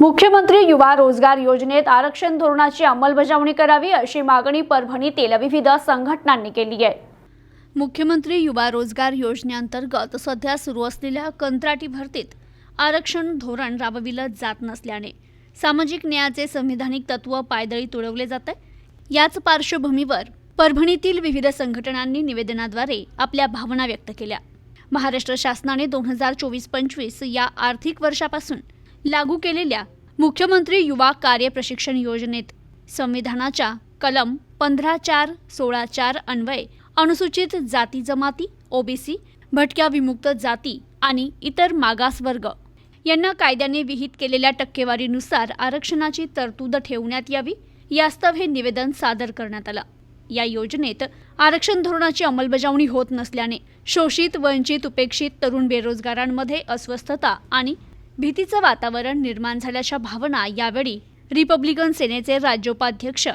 मुख्यमंत्री युवा रोजगार योजनेत आरक्षण धोरणाची अंमलबजावणी करावी अशी मागणी परभणीतील विविध संघटनांनी केली आहे. मुख्यमंत्री युवा रोजगार योजनेअंतर्गत सध्या सुरू असलेल्या कंत्राटी भरतीत आरक्षण धोरण राबविलं जात नसल्याने सामाजिक न्यायाचे संविधानिक तत्व पायदळी तुडवले जात. आहे याच पार्श्वभूमीवर परभणीतील विविध संघटनांनी निवेदनाद्वारे आपल्या भावना व्यक्त केल्या. महाराष्ट्र शासनाने दोन हजार चोवीस पंचवीस या आर्थिक वर्षापासून लागू केलेल्या मुख्यमंत्री युवा कार्य प्रशिक्षण योजनेत संविधानाच्या कलम पंधरा चार सोळा चार अन्वये अनुसूचित जाती जमाती ओबीसी भटक्या विमुक्त जाती आणि इतर मागासवर्ग यांना कायद्याने विहित केलेल्या टक्केवारीनुसार आरक्षणाची तरतूद ठेवण्यात यावी यास्तव हे निवेदन सादर करण्यात आलं. या योजनेत आरक्षण धोरणाची अंमलबजावणी होत नसल्याने शोषित वंचित उपेक्षित तरुण बेरोजगारांमध्ये अस्वस्थता आणि भीतीचं वातावरण निर्माण झाल्याच्या भावना यावेळी रिपब्लिकन सेनेचे राज्योपाध्यक्ष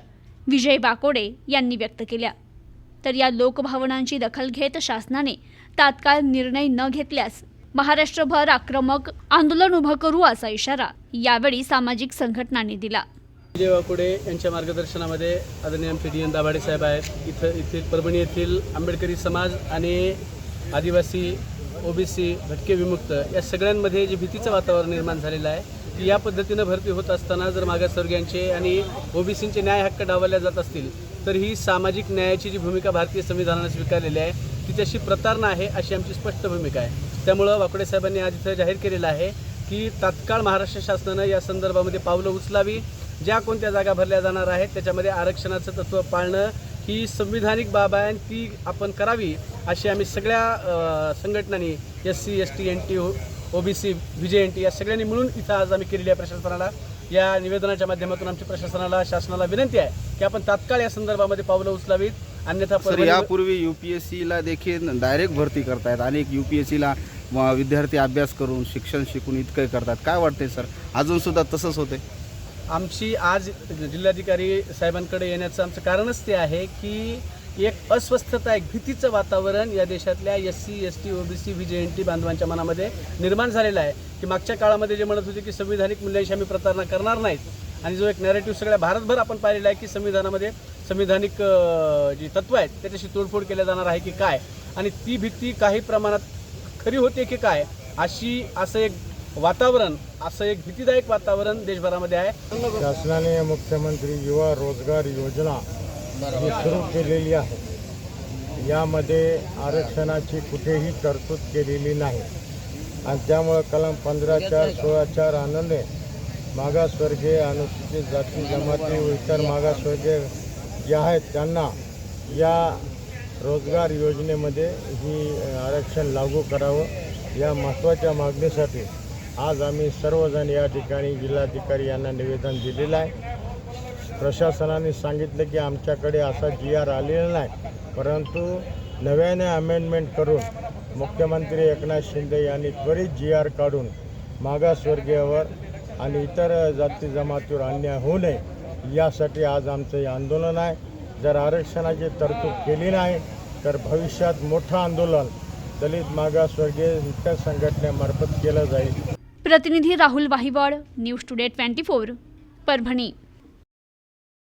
विजय बाकोडे यांनी व्यक्त केल्या. तर या लोकभावनांची दखल घेत शासनाने तात्काळ निर्णय न घेतल्यास महाराष्ट्रभर आक्रमक आंदोलन उभं करू असा इशारा यावेळी सामाजिक संघटनांनी दिला. विजय वाकुडे यांच्या मार्गदर्शनामध्ये आदरणीय आमचे डी. एन. दाभाडे साहेब आहेत. इथं इथे परभणी येथील आंबेडकरी समाज आणि आदिवासी ओबीसी भटके विमुक्त या सगळ्यांमध्ये जे भीतीचं वातावरण निर्माण झालेलं आहे की या पद्धतीनं भरती होत असताना जर मागासवर्गीयांचे आणि ओबीसींचे न्याय हक्क डावलल्या जात असतील तर ही सामाजिक न्यायाची जी भूमिका भारतीय संविधानानं स्वीकारलेली आहे ती तशी प्रतारणा आहे अशी आमची स्पष्ट भूमिका आहे. त्यामुळं वाकडे साहेबांनी आज इथं जाहीर केलेलं आहे की तात्काळ महाराष्ट्र शासनानं या संदर्भामध्ये पावलं उचलावी ज्या कोणत्या जागा भरल्या जाणार आहेत त्याच्यामध्ये आरक्षणाचं तत्त्व पाळणं ही संविधानिक बाब आहे आणि ती आपण करावी अशी आम्ही सगळ्या संघटनांनी S C S T N T O B C J N T या सगळ्यांनी मिळून इथं आज आम्ही केलेली आहे प्रशासनाला. या निवेदनाच्या माध्यमातून आमच्या प्रशासनाला शासनाला विनंती आहे की आपण तात्काळ या संदर्भामध्ये पावलं उचलावीत. अन्यथा सर परभणी- यापूर्वी युपीएससीला देखील डायरेक्ट भरती करतायत अनेक युपीएससीला विद्यार्थी अभ्यास करून शिक्षण शिकून इतकं करतात. काय वाटतंय सर? अजून सुद्धा तसंच होते आमची आज जिल्हाधिकारी साहेबांकडे येण्याचं आमचं कारणच ते आहे की एक अस्वस्थता एक भीतीचं वातावरण या देशातल्या S C S T OBC V J N T बांधवांच्या मनामध्ये निर्माण झालेलं आहे. की मागच्या काळामध्ये जे म्हणत होते की संविधानिक मूल्यांशी आम्ही प्रतारणा करणार नाहीत आणि जो एक नॅरेटिव्ह सगळ्या भारतभर आपण पाहिलेला आहे की संविधानामध्ये संविधानिक जी तत्त्व आहेत त्याच्याशी तोडफोड केल्या जाणार आहे की काय? आणि ती भीती काही प्रमाणात खरी होते की काय? अशी असं एक वातावरण असं एक भीतीदायक वातावरण देशभरामध्ये आहे. शासनाने मुख्यमंत्री युवा रोजगार योजना जी सुरू केलेली आहे यामध्ये आरक्षणाची कुठेही तरतूद केलेली नाही. आणि त्यामुळं कलम पंधरा चार सोळा चार आनंदे मागासवर्गीय अनुसूचित जाती जमाती व इतर मागासवर्गीय जे आहेत त्यांना या रोजगार योजनेमध्ये ही आरक्षण लागू करावं या महत्त्वाच्या मागणीसाठी आज आम्ही सर्वजण या ठिकाणी जिल्हाधिकारी यांना निवेदन दिलेलं आहे. प्रशासनाने सांगितलं की आमच्याकडे असा जी आर आलेला नाही परंतु नव्याने अमेंडमेंट करून मुख्यमंत्री एकनाथ शिंदे यांनी त्वरित जी आर काढून मागासवर्गीयावर आणि इतर जाती जमातीवर अन्याय होऊ नये यासाठी आज आमचं हे आंदोलन आहे. जर आरक्षणाची तरतूद केली नाही तर भविष्यात मोठं आंदोलन दलित मागासवर्गीय इतर संघटनेमार्फत केलं जाईल. प्रतिनिधी Rahul Wahiwad News Today twenty four Parbhani.